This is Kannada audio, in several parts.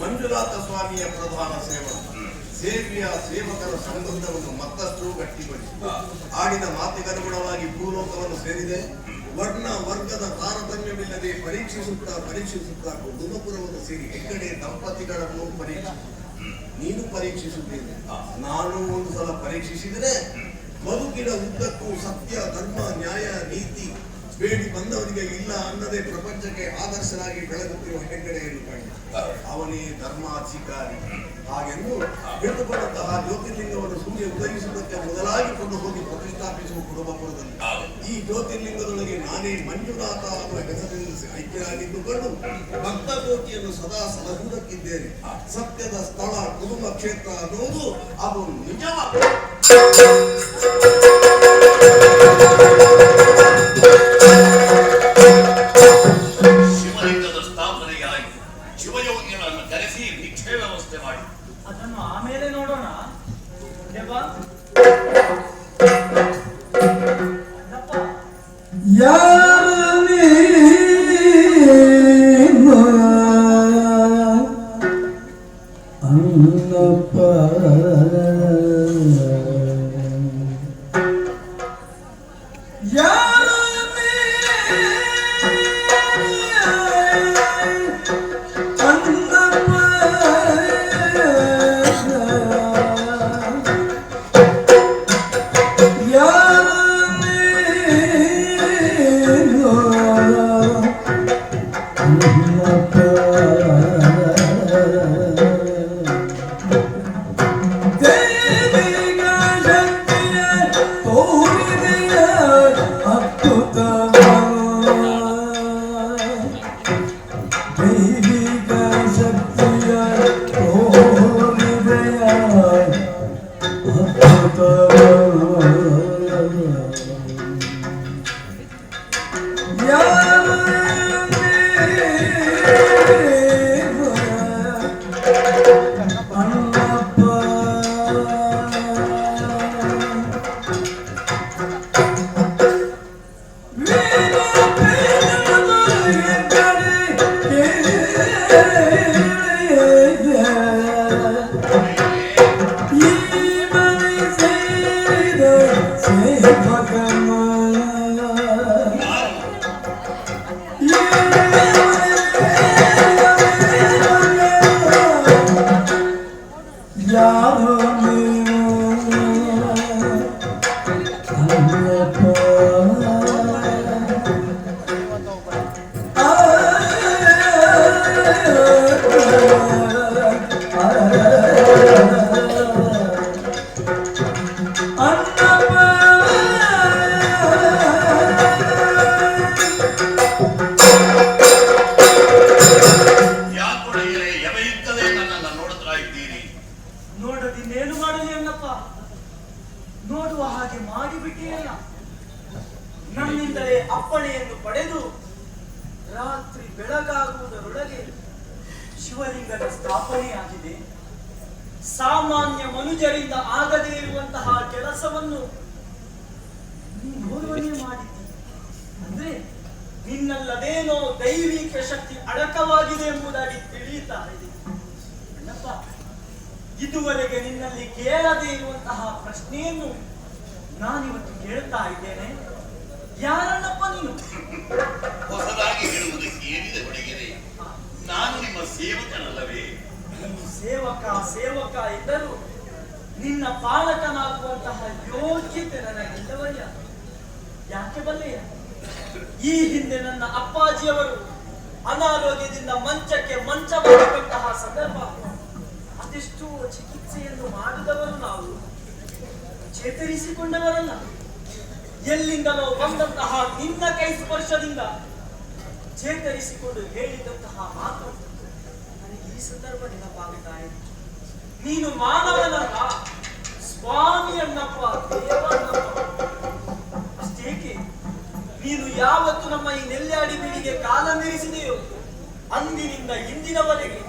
ಮಂಜುನಾಥ ಸ್ವಾಮಿಯ ಪ್ರಧಾನ ಸೇವಕ, ಸೇವೆಯ ಸೇವಕರ ಸಂಬಂಧವನ್ನು ಮತ್ತಷ್ಟು ಗಟ್ಟಿಗೊಳಿಸಿ ಆಡಿದ ಮಾತಿಗನುಗುಣವಾಗಿ ಭೂಲೋಕವನ್ನು ಸೇರಿದೆ. ವರ್ಣ ವರ್ಗದ ತಾರತಮ್ಯವಿಲ್ಲದೆ ಪರೀಕ್ಷಿಸುತ್ತಾ ಪರೀಕ್ಷಿಸುತ್ತಾ ಕುಟುಂಬಪುರವನ್ನು ಸೇರಿ ಹೆಗ್ಗಡೆ ದಂಪತಿಗಳನ್ನು ಪರೀಕ್ಷಿಸಿ ನೀನು ಪರೀಕ್ಷಿಸುತ್ತೇನೆ ನಾನು ಒಂದು ಸಲ ಪರೀಕ್ಷಿಸಿದರೆ ಬದುಕಿನ ಉದ್ದಕ್ಕೂ ಸತ್ಯ ಧರ್ಮ ನ್ಯಾಯ ಬೇಡಿ ಬಂದವನಿಗೆ ಇಲ್ಲ ಅನ್ನದೇ ಪ್ರಪಂಚಕ್ಕೆ ಆದರ್ಶನಾಗಿ ಬೆಳಗುತ್ತಿರುವ ಹೆಗ್ಗಡೆಯನ್ನು ಕಂಡ ಅವನೇ ಧರ್ಮಾಧಿಕಾರಿ. ಹಾಗೆಂದು ಹಿಡಿದುಕೊಂಡಂತಹ ಜ್ಯೋತಿರ್ಲಿಂಗವನ್ನು ಸೂರ್ಯ ಉದಯಿಸುವುದಕ್ಕೆ ಮೊದಲಾಗಿ ಕೊಂಡು ಹೋಗಿ ಪ್ರತಿಷ್ಠಾಪಿಸುವ ಕುಟುಂಬಪುರದಲ್ಲಿ. ಈ ಜ್ಯೋತಿರ್ಲಿಂಗದೊಳಗೆ ನಾನೇ ಮಂಜುನಾಥ ಅನ್ನುವ ಹೆಸರಿನಲ್ಲಿ ಐಕ್ಯರಾಗಿದ್ದುಕೊಂಡು ಜ್ಯೋತಿಯನ್ನು ಸದಾ ಸಲಹುವುದಕ್ಕಿದ್ದೇನೆ. ಸತ್ಯದ ಸ್ಥಳ, ಕುಟುಂಬ ಕ್ಷೇತ್ರ ಅನ್ನುವುದು ಅದು ನಿಜವಾದ ಕರೆಸಿ ಭಿಕ್ಷೆ ವ್ಯವಸ್ಥೆ ಮಾಡಿ ಅದನ್ನು ಆಮೇಲೆ ನೋಡೋಣ. ದೇವ ರಾತ್ರಿ ಬೆಳಗಾಗುವುದರೊಳಗೆ ಶಿವಲಿಂಗದ ಸ್ಥಾಪನೆಯಾಗಿದೆ. ಸಾಮಾನ್ಯ ಮನುಜರಿಂದ ಆಗದೇ ಇರುವಂತಹ ಕೆಲಸವನ್ನು ಮಾಡಿದ್ದಿ. ಅಂದ್ರೆ ನಿನ್ನಲ್ಲದೇನೋ ದೈವಿಕ ಶಕ್ತಿ ಅಡಕವಾಗಿದೆ ಎಂಬುದಾಗಿ ತಿಳಿಯುತ್ತಾ ಇದೆ. ಇದುವರೆಗೆ ನಿನ್ನಲ್ಲಿ ಕೇಳದೇ ಇರುವಂತಹ ಪ್ರಶ್ನೆಯನ್ನು ನಾನಿವತ್ತು ಕೇಳ್ತಾ ಇದ್ದೇನೆ. ಯಾರನ್ನಪ್ಪ ನೀನು? ಹೊಸದಾಗಿ ಹೇಳುವುದಕ್ಕೆ ಏನಿದೆ ಹುಡುಗಿರಿ ನಾನು ನಿಮ್ಮ ಸೇವಕನಲ್ಲವೇ? ನೀನು ಸೇವಕ ಸೇವಕ ಇದ್ದರೂ ನಿನ್ನ ಪಾಲಕನಾಗುವಂತಹ ಯೋಗ್ಯತೆ ನನಗಿಲ್ಲವಯ್ಯ ಯಾಕೆ ಬಲ್ಲಯ್ಯ ಈ ಹಿಂದೆ ನನ್ನ ಅಪ್ಪಾಜಿಯವರು ಅನಾರೋಗ್ಯದಿಂದ ಮಂಚಕ್ಕೆ ಮಂಚ ಮಾಡಿದಂತಹ ಸಂದರ್ಭ. ಅದೆಷ್ಟು ಚಿಕಿತ್ಸೆಯನ್ನು ಮಾಡಿದವರು ನಾವು. ಚೇತರಿಸಿಕೊಂಡವರಲ್ಲ. ಎಲ್ಲಿಂದಲೋ ಬಂದಂತಹ ನಿನ್ನ ಕೈ ಸ್ಪರ್ಶದಿಂದ ಚೇತರಿಸಿಕೊಂಡು ಹೇಳಿದಂತಹ ಮಾತು. ನನಗೆ ಈ ಸಂದರ್ಭ ನೆನಪಾಗುತ್ತಾ ನೀನು ಮಾನವನಲ್ಲ. ಸ್ವಾಮಿಯನ್ನಪ್ಪ ದೇವನಪ್ಪ ಅಷ್ಟೇಕೆ? ನೀನು ಯಾವತ್ತು ನಮ್ಮ ಈ ನೆಲ್ಯಾಡಿ ಬೀಡಿಗೆ ಕಾಲ ಮೀರಿಸಿದೆಯೋ, ಅಂದಿನಿಂದ ಇಂದಿನವರೆಗೆ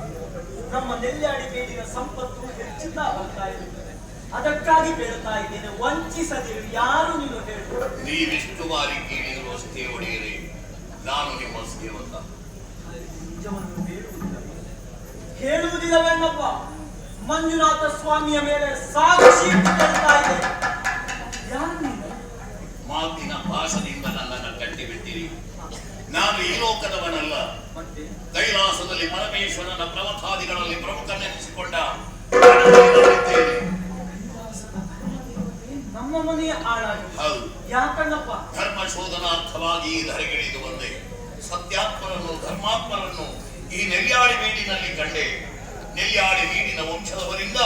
ನಮ್ಮ ನೆಲ್ಯಾಡಿ ಬೀಡಿನ ಸಂಪತ್ತು ಹೆಚ್ಚು ಹೆಚ್ಚುತ್ತಾ ಬರ್ತಾ ಇರುತ್ತದೆ ಅದಕ್ಕಾಗಿ ಹೇಳ್ತಾ ಇದ್ದೇನೆ ವಂಚಿಸದಿರು ಯಾರು ನೀನು ಹೇಳು ನೀವೆಷ್ಟು ಬಾರಿ ಕೇಳಿದ್ರು ಅಷ್ಟೇ ಒಡೆಯರೆ ನಾನು ನಿಮ್ಮ ಸೇವಕ ನಿಜವನ್ನು ಹೇಳುವುದಿಲ್ಲವೆನ್ನಪ್ಪ ಮಂಜುನಾಥ ಸ್ವಾಮಿಯ ಮೇಲೆ ಸಾಕ್ಷಿ ಕೇಳ್ತಾ ಇದೆ. ಮಾತಿನ ಭಾಷದಿಂದ ನನ್ನನ್ನು ಕಟ್ಟಿಬಿಟ್ಟಿರಿ. ನಾನು ಈ ಲೋಕದವನಲ್ಲ. ಮತ್ತೆ? ಕೈಲಾಸದಲ್ಲಿ ಪರಮೇಶ್ವರನ ಪ್ರಮಥಾದಿಗಳಲ್ಲಿ ಪ್ರಮುಖನೆನಿಸಿಕೊಂಡ ಯಾಕಣ್ಣಪ್ಪ? ಧರ್ಮ ಶೋಧನಾರ್ಥವಾಗಿ ಈ ಧರೆಗಿಳಿದು ಬಂದೆ. ಸತ್ಯಾತ್ಮರನ್ನು ಧರ್ಮಾತ್ಮರನ್ನು ಈ ನೆಲ್ಯಾಡಿ ಬೀಡಿನಲ್ಲಿ ಕಂಡೆ. ನೆಲ್ಯಾಡಿ ನೀಡಿನ ವಂಶದವರಿಂದ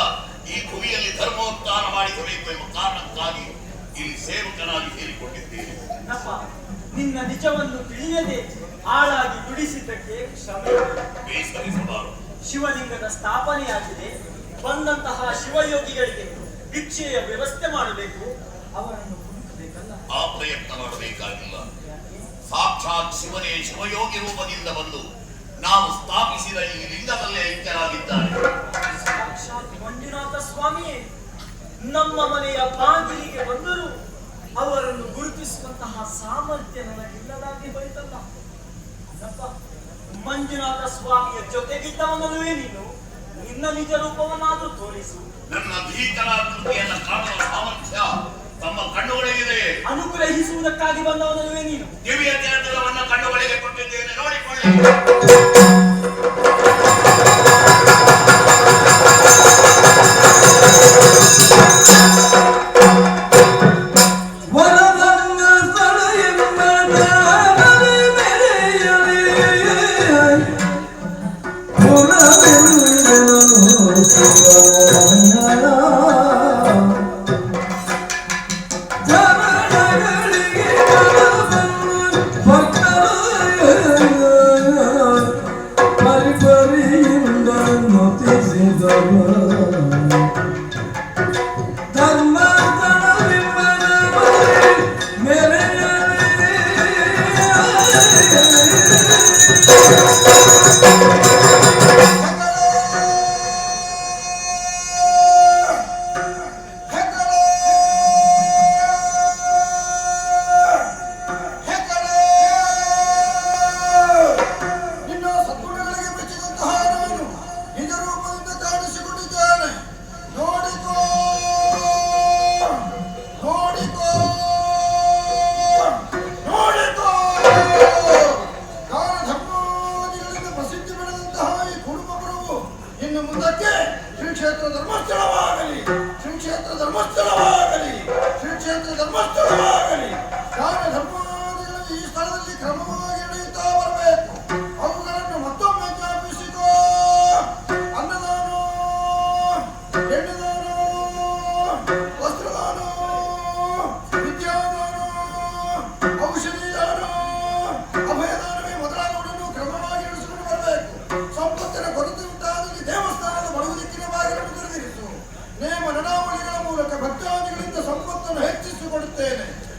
ಈ ಭೂಮಿಯಲ್ಲಿ ಧರ್ಮೋತ್ಥಾನ ಮಾಡಿಸಬೇಕು ಎಂಬ ಕಾರಣಕ್ಕಾಗಿ ಇಲ್ಲಿ ಸೇವಕನಾಗಿ ಸೇರಿಕೊಂಡಿದ್ದೇನೆ. ನಿನ್ನ ನಿಜವನ್ನು ತಿಳಿಯದೆ ಹಾಳಾಗಿ ದುಡಿಸಿದ್ದಕ್ಕೆ ಬೇಸರಿಸಬಾರದು. ಶಿವಲಿಂಗದ ಸ್ಥಾಪನೆಯಾಗಿದೆ. ಬಂದಂತಹ ಶಿವಯೋಗಿಗಳಿಗೆ ಭಿಕ್ಷೆಯ ವ್ಯವಸ್ಥೆ ಮಾಡಬೇಕು. ಆ ಪ್ರಯತ್ನ ಮಾಡಬೇಕಾಗಿಲ್ಲ. ಸಾಕ್ಷಾತ್ ಶಿವನೇ ಶಿವಯೋಗಿ ರೂಪದಿಂದ ಬಂದು ನಾವು ಸ್ಥಾಪಿಸಿದ ಈ ಲಿಂಗದಲ್ಲೇ ಐಕ್ಯರಾಗಿದ್ದಾರೆ ಸಾಕ್ಷಾತ್ ಮಂಜುನಾಥ ಸ್ವಾಮಿಯೇ ನಮ್ಮ ಮನೆಯ ಬಾಗಿಲಿಗೆ ಬಂದರು ಅವರನ್ನು ಗುರುತಿಸುವಂತಹ ಸಾಮರ್ಥ್ಯ ನನಗಿಲ್ಲದಾಗಿ ಬೈತಲ್ಲ ಮಂಜುನಾಥ ಸ್ವಾಮಿಯ ಜೊತೆಗಿದ್ದವನಲ್ಲವೇ ನೀನು? ನಿನ್ನ ನಿಜ ರೂಪವನ್ನಾದ್ರೂ ತೋರಿಸು. ನನ್ನ ಭೀಕರ ಕೃತಿಯನ್ನು ಕಾಣುವ ಸಾಮರ್ಥ್ಯ ತಮ್ಮ ಕಣ್ಣುಗಳಿಗಿದೆ ಅನುಗ್ರಹಿಸುವುದಕ್ಕಾಗಿ ಬಂದವನು ನೀನು? ದಿವ್ಯ ತೀರ್ಥವನ್ನು ಕಣ್ಣುಗಳಿಗೆ ಕೊಟ್ಟಿದ್ದೇನೆ. ನೋಡಿಕೊಳ್ಳಿ.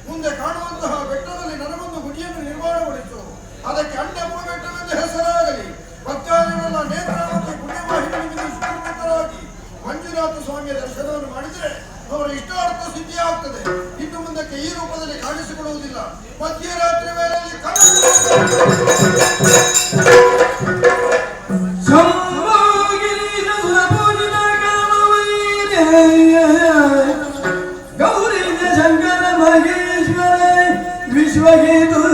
ಮುಂದೆ ಕಾಣುವಂತಹ ಬೆಟ್ಟದಲ್ಲಿ ನನಗೊಂದು ಗುಡಿಯನ್ನು ನಿರ್ಮಾಣಗೊಳಿಸು. ಅದಕ್ಕೆ ಅಣ್ಣಪ್ಪ ಬೆಟ್ಟವೆಂದು ಹೆಸರಾಗಲಿ. ಭಕ್ತಾದಿಗಳೆಲ್ಲ ನೇತ್ರ ಮತ್ತು ಪುಣ್ಯವಾಹಿನಿಗಳಿಂದ ಸುಖಮುಕ್ತರಾಗಿ ಮಂಜುನಾಥ ಸ್ವಾಮಿಯ ದರ್ಶನವನ್ನು ಮಾಡಿದರೆ ಅವರ ಇಷ್ಟಾರ್ಥ ಸಿದ್ಧಿಯಾಗುತ್ತದೆ. ಇನ್ನು ಮುಂದಕ್ಕೆ ಈ ರೂಪದಲ್ಲಿ ಕಾಣಿಸಿಕೊಳ್ಳುವುದಿಲ್ಲ. ಮಧ್ಯರಾತ್ರಿ ವೇಳೆಯಲ್ಲಿ ಕನಸು Shahid